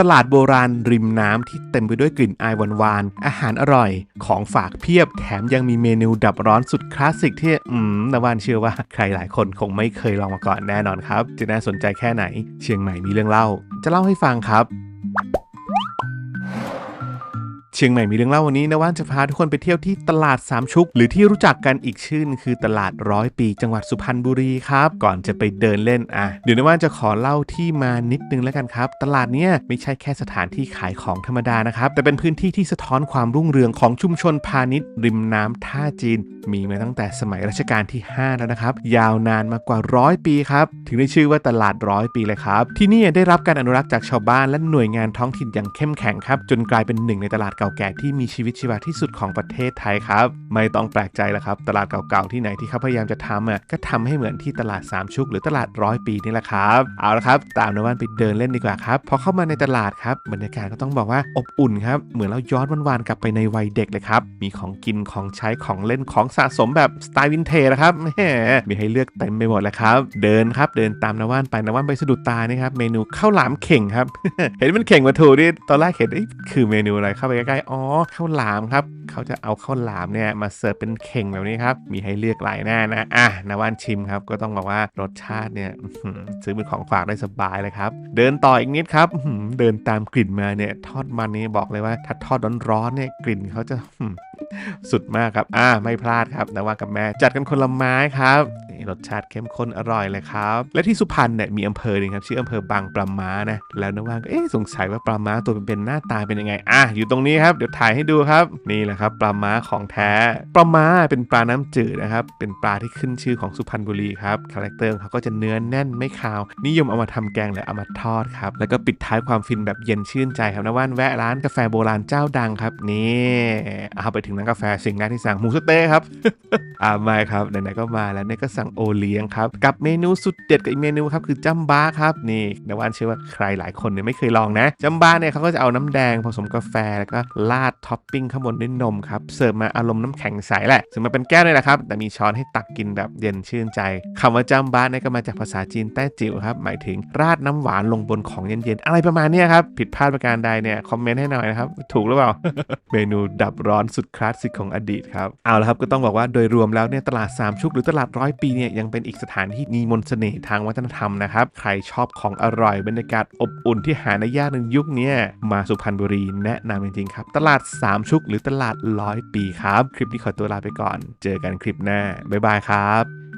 ตลาดโบราณริมน้ำที่เต็มไปด้วยกลิ่นอายหวานๆ อาหารอร่อย ของฝากเพียบ แถมยังมีเมนูดับร้อนสุดคลาสสิกที่ อืมนวานเชื่อว่าใครหลายคนคงไม่เคยลองมาก่อนแน่นอนครับ จะน่าสนใจแค่ไหน เชียงใหม่มีเรื่องเล่า จะเล่าให้ฟังครับ เชียงใหม่มีเรื่องเล่าวันนี้นะว่านจะพาทุกคนไปเที่ยวที่ตลาดสามชุก หรือที่รู้จักกันอีกชื่อนคือตลาดร้อยปีจังหวัดสุพรรณบุรีครับ ก่อนจะไปเดินเล่นอะเดี๋ยวนะว่านจะขอเล่าที่มานิดนึงแล้วกันครับ ตลาดเนี้ยไม่ใช่แค่สถานที่ขายของธรรมดานะครับ แต่เป็นพื้นที่ที่สะท้อนความรุ่งเรืองของชุมชนพาณิชย์ ริมน้ำท่าจีน มีมาตั้งแต่สมัยรัชกาลที่ 5 แล้วนะครับ ยาวนานมากว่าร้อยปีครับถึงได้ชื่อว่าตลาดร้อยปีเลยครับที่นี่ได้รับการอนุรักษ์จากชาวบ้านและหน่วยงานท้องถิ่นอย่างเข้มแข็งครับจนกลายเป็นหนึ่งในตลาดเก่าแก่ที่มีชีวิตชีวาที่สุดของประเทศไทยครับ ไม่ต้องแปลกใจแล้วครับ ตลาดเก่าๆที่ไหนที่เขาพยายามจะทำอะก็ทำให้เหมือนที่ตลาดสามชุกหรือตลาดร้อยปีนี่แหละครับ เอาละครับ ตามนวันไปเดินเล่นดีกว่าครับ พอเข้ามาในตลาดครับบรรยากาศก็ต้องบอกว่าอบอุ่นครับ เหมือนเราย้อนวันๆกลับไปในวัยเด็กเลยครับ มีของกินของใช้ของเล่นของสะสมแบบสไตล์วินเทจนะครับแหมมีให้เลือกเต็มไปหมดเลยครับ เดินครับ เดินตามนว่านไปนว่านไปสะดุดตานี่ครับ เมนูข้าวหลามเข่งครับ เห็นเป็นเข่งวัตถุนี่ตอนแรกเห็นคือเมนูอะไรเข้าไปใกล้ๆอ๋อข้าวหลามครับเขาจะเอาข้าวหลามเนี่ยมาเสิร์ฟเป็นเข่งแบบนี้ครับมีให้เลือกหลายหน้านะอะนว่านชิมครับก็ต้องบอกว่ารสชาติเนี่ยซื้อเป็นของฝากได้สบายเลยครับเดินต่ออีกนิดครับเดินตามกลิ่นมาเนี่ยทอดมันนี่บอกเลยว่าถ้าทอดร้อนๆเนี่ยกลิ่นเขาจะสุดมากครับ อ่า ไม่พลาดครับนะว่ากับแม่ จัดกันคนละไม้ครับ นี่รสชาติเข้มข้นอร่อยเลยครับ และที่สุพรรณเนี่ยมีอำเภอหนึงครับชื่ออำเภอบางปลาม้านะแล้วนว่าก็เอ๊ะสงสัยว่าปลาม้าตัวเป็นๆหน้าตาเป็นยังไงอะอยู่ตรงนี้ครับเดี๋ยวถ่ายให้ดูครับนี่แหละครับปลาม้าของแท้ปลาม้าเป็นปลาน้ำจืดนะครับเป็นปลาที่ขึ้นชื่อของสุพรรณบุรีครับคาแรคเตอร์เขาก็จะเนื้อแน่นไม่คาว นิยมเอามาทำแกงหรือเอามาทอดครับแล้วก็ปิดท้ายความฟินแบบเย็นชื่นใจครับนะว่านแวะร้านกาแฟโบราณเจ้าดังครับนี่เอาไปถึงร้านกาแฟสิ่งแรกที่สั่งหมูสเต๊ะครับอ่าไม่ครับไหนๆก็มาแล้วเนี่ยก็สั่งโอเลี้ยงครับ กับเมนูสุดเด็ดกับอีกเมนูครับคือจัมบ้าครับนี่นวานเชื่อว่าใครหลายคนเนี่ยไม่เคยลองนะจัมบ้าเนี่ยเขาก็จะเอาน้ำแดงผสมกาแฟแล้วก็ราดท็อปปิ้งข้างบนด้วยนมครับเสิร์ฟมาอารมณ์น้ำแข็งใสแหละซึ่งมันเป็นแก้วเลยแหละครับแต่มีช้อนให้ตักกินแบบเย็นชื่นใจคำว่าจัมบ้าเนี่ยก็มาจากภาษาจีนแต้จิ๋วครับหมายถึงราดน้ำหวานลงบนของเย็นๆอะไรประมาณนี้ครับผิดพลาดประการใดเนี่ยคอมเมนต์ให้หน่อยนะครับถูกหรือเปล่าเมนูดับร้อนสุดคลาสสิกของอดีตครับเอาละครับก็ต้องบอกว่าโดยรวมแล้วเนี่ยตลาดสามชุกหรือตลาดร้อยปีเนี่ยยังเป็นอีกสถานที่มีมนต์เสน่ห์ทางวัฒนธรรมนะครับ ใครชอบของอร่อยบรรยากาศอบอุ่นที่หาได้ยากในยุคนี้มาสุพรรณบุรีแนะนำจริงๆครับ ตลาดสามชุกหรือตลาดร้อยปีครับ คลิปนี้ขอตัวลาไปก่อน เจอกันคลิปหน้าบ๊ายบายครับ